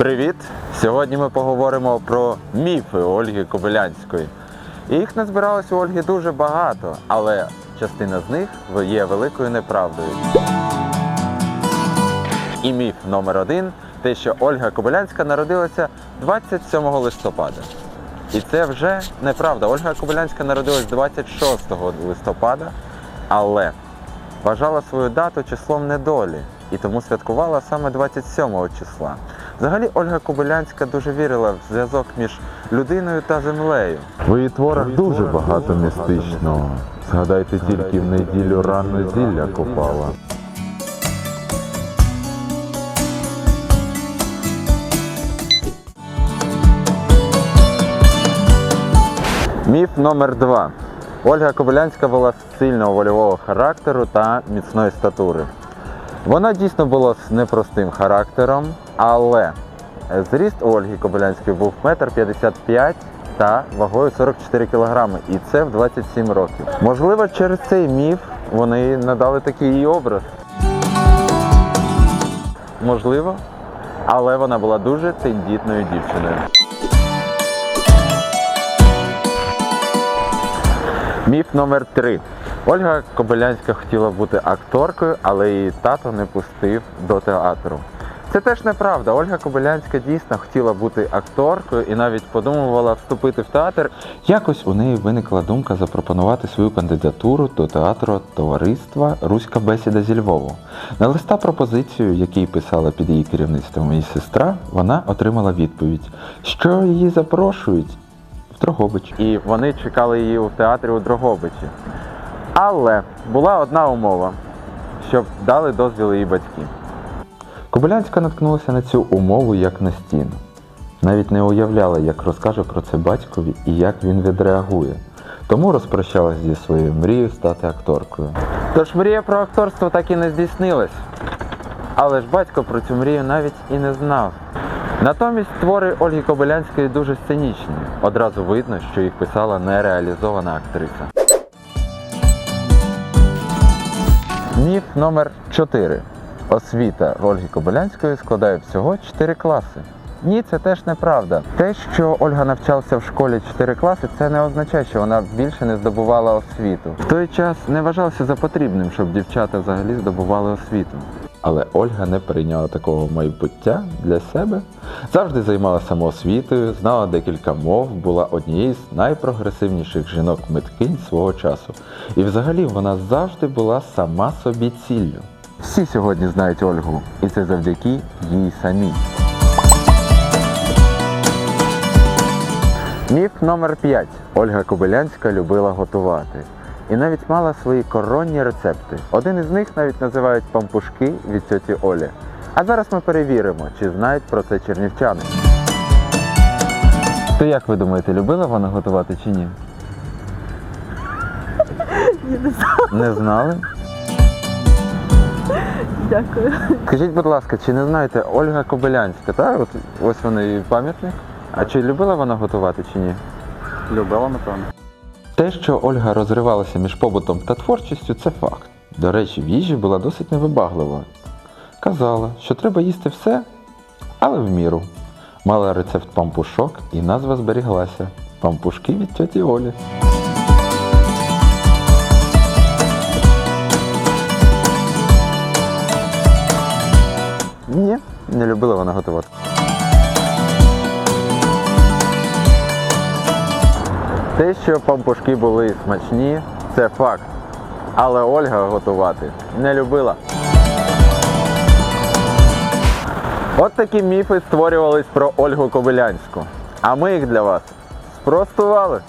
Привіт! Сьогодні ми поговоримо про міфи Ольги Кобилянської. Їх назбиралось у Ольги дуже багато, але частина з них є великою неправдою. І міф номер один те, що Ольга Кобилянська народилася 27 листопада. І це вже неправда. Ольга Кобилянська народилась 26 листопада, але вважала свою дату числом недолі і тому святкувала саме 27 числа. Взагалі Ольга Кобилянська дуже вірила в зв'язок між людиною та землею. В її творах дуже багато містичного. Згадайте тільки в неділю рано зілля копала. Міф номер два. Ольга Кобилянська була сильного вольового характеру та міцної статури. Вона дійсно була з непростим характером, але зріст Ольги Кобилянської був 1,55 м та вагою 44 кг, і це в 27 років. Можливо, через цей міф вони надали такий її образ. Можливо, але вона була дуже тендітною дівчиною. Міф номер три. Ольга Кобилянська хотіла бути акторкою, але її тато не пустив до театру. Це теж неправда. Ольга Кобилянська дійсно хотіла бути акторкою і навіть подумувала вступити в театр. Якось у неї виникла думка запропонувати свою кандидатуру до театру товариства Руська бесіда зі Львову. На листа пропозицію, який писала під її керівництвом її сестра, вона отримала відповідь, що її запрошують в Дрогобич. І вони чекали її у театрі у Дрогобичі. Але була одна умова, щоб дали дозвіл її батьки. Кобилянська наткнулася на цю умову як на стіну. Навіть не уявляла, як розкаже про це батькові і як він відреагує. Тому розпрощалась зі своєю мрією стати акторкою. Тож мрія про акторство так і не здійснилась. Але ж батько про цю мрію навіть і не знав. Натомість твори Ольги Кобилянської дуже сценічні. Одразу видно, що їх писала нереалізована актриса. Міф номер 4. Освіта Ольги Кобилянської складає всього 4 класи. Ні, це теж неправда. Те, що Ольга навчалася в школі 4 класи, це не означає, що вона більше не здобувала освіту. В той час не вважалося за потрібним, щоб дівчата взагалі здобували освіту. Але Ольга не прийняла такого майбуття для себе. Завжди займалася самоосвітою, знала декілька мов, була однією з найпрогресивніших жінок-миткинь свого часу. І взагалі вона завжди була сама собі ціллю. Всі сьогодні знають Ольгу, і це завдяки їй самій. Міф номер 5. Ольга Кобилянська любила готувати. І навіть мала свої коронні рецепти. Один із них навіть називають пампушки від тьоті Олі. А зараз ми перевіримо, чи знають про це чернівчани. То як ви думаєте, любила вона готувати чи ні? Не знаю. Не знали? Дякую. Скажіть, будь ласка, чи не знаєте Ольга Кобилянська, так? От, ось вона її пам'ятник. А чи любила вона готувати чи ні? Любила, напевно. Те, що Ольга розривалася між побутом та творчістю, це факт. До речі, в їжі була досить невибаглива. Казала, що треба їсти все, але в міру. Мала рецепт пампушок і назва зберіглася. Пампушки від тьоті Олі. Не любила вона готувати. Те, що пампушки були смачні, це факт. Але Ольга готувати не любила. От такі міфи створювались про Ольгу Кобилянську. А ми їх для вас спростували.